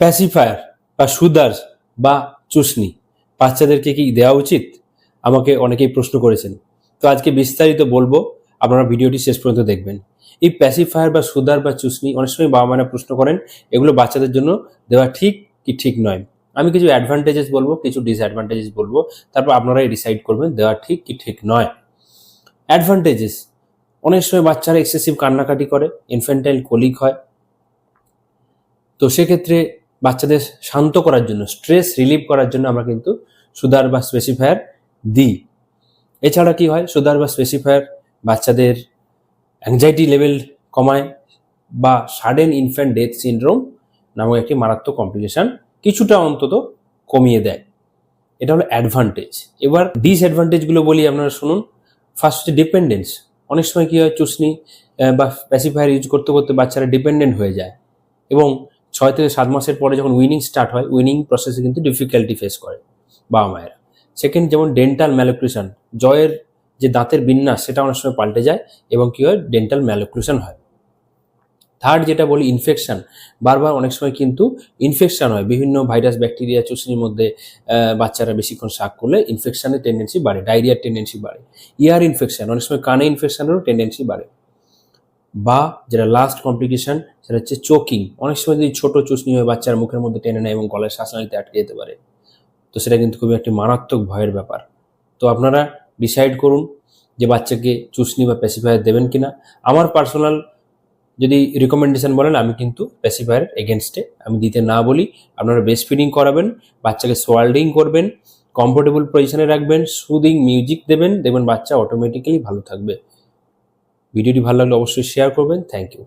Pacifier বা সুদার বা চুষনি বাচ্চাদেরকে কি দেওয়া উচিত? আমাকে অনেকেই প্রশ্ন করেছেন। তো আজকে বিস্তারিত বলব, আপনারা ভিডিওটি শেষ পর্যন্ত দেখবেন। এই প্যাসিফায়ার বা সুদার বা চুষনি অনেক সময় বাবা মারা প্রশ্ন করেন, এগুলো বাচ্চাদের জন্য দেওয়া ঠিক কি ঠিক নয়? আমি কিছু অ্যাডভান্টেজেস বলব, কিছু ডিসঅ্যাডভান্টেজেস বলব, তারপর আপনারাই ডিসাইড করবেন, দেওয়া ঠিক কি ঠিক নয়? অ্যাডভান্টেজেস অনেক সময় বাচ্চারা এক্সেসিভ কান্নাকাটি করে ইনফেন্টাইল কোলিক হয়। তো সেক্ষেত্রে বাচ্চাদের শান্ত করার জন্য স্ট্রেস রিলিভ করার জন্য আমরা কিন্তু সুদার বা স্পেসিফায়ার দিই। এছাড়া কি হয়? সুদার বা স্পেসিফায়ার বাচ্চাদের অ্যাংজাইটি লেভেল কমায় বা সাডেন ইনফ্যান্ট ডেথ সিনড্রোম নামক একটি মারাত্মক কমপ্লিকেশন কিছুটা অন্তত কমিয়ে দেয়। এটা হলো অ্যাডভান্টেজ এবার ডিসঅ্যাডভান্টেজগুলো বলি আপনারা শুনুন। ফার্স্ট হচ্ছে ডিপেন্ডেন্স অনেক সময় কী হয়? চুসনি বা প্যাসিফায়ার ইউজ করতে করতে বাচ্চারা ডিপেন্ডেন্ট হয়ে যায়। এবং ছয় থেকে সাত মাসের পরে যখন উইনিং স্টার্ট হয় উইনিং প্রসেসে কিন্তু ডিফিকাল্টি ফেস করে বাবা মায়েরা। সেকেন্ড যেমন ডেন্টাল ম্যালোক্লুশন জয়ের যে দাঁতের বিন্যাস, সেটা অনেক সময় পাল্টে যায় এবং কী হয়? ডেন্টাল ম্যালোক্লুশন হয়। থার্ড যেটা বলি ইনফেকশান বারবার অনেক সময় কিন্তু ইনফেকশান হয়। বিভিন্ন ভাইরাস ব্যাকটেরিয়া চুষনির মধ্যে বাচ্চারা বেশিক্ষণ শাক করলে ইনফেকশনের টেন্ডেন্সি বাড়ে ডায়রিয়ার টেন্ডেন্সি বাড়ে। ইয়ার ইনফেকশান অনেক সময় কানে ইনফেকশানেরও টেন্ডেন্সি বাড়ে। বা যেটা লাস্ট কমপ্লিকেশন সেটা হচ্ছে চোকিং অনেক সময় যদি ছোট চুষনি হয়ে, বাচ্চার মুখের মধ্যে টেনে নেয় এবং গলায় শ্বাসনালীতে আটকে যেতে পারে। তো সেটা কিন্তু খুবই একটি মারাত্মক ভয়ের ব্যাপার। তো আপনারা ডিসাইড করুন যে বাচ্চাকে চুষনি বা প্যাসিফায়ার দেবেন কিনা। আমার পার্সোনাল যদি রিকমেন্ডেশন বলেন, আমি কিন্তু প্যাসিফায়ার এগেনস্টে আমি দিতে না বলি। আপনারা বেস্ট ফিডিং করাবেন, বাচ্চাকে সোয়াল্ডিং করবেন কমফোর্টেবল পজিশনে রাখবেন সুদিং মিউজিক দেবেন, দেখবেন বাচ্চা অটোমেটিক্যালি ভালো থাকবে। ভিডিওটি ভালো লাগলে অবশ্যই শেয়ার করবেন। Thank you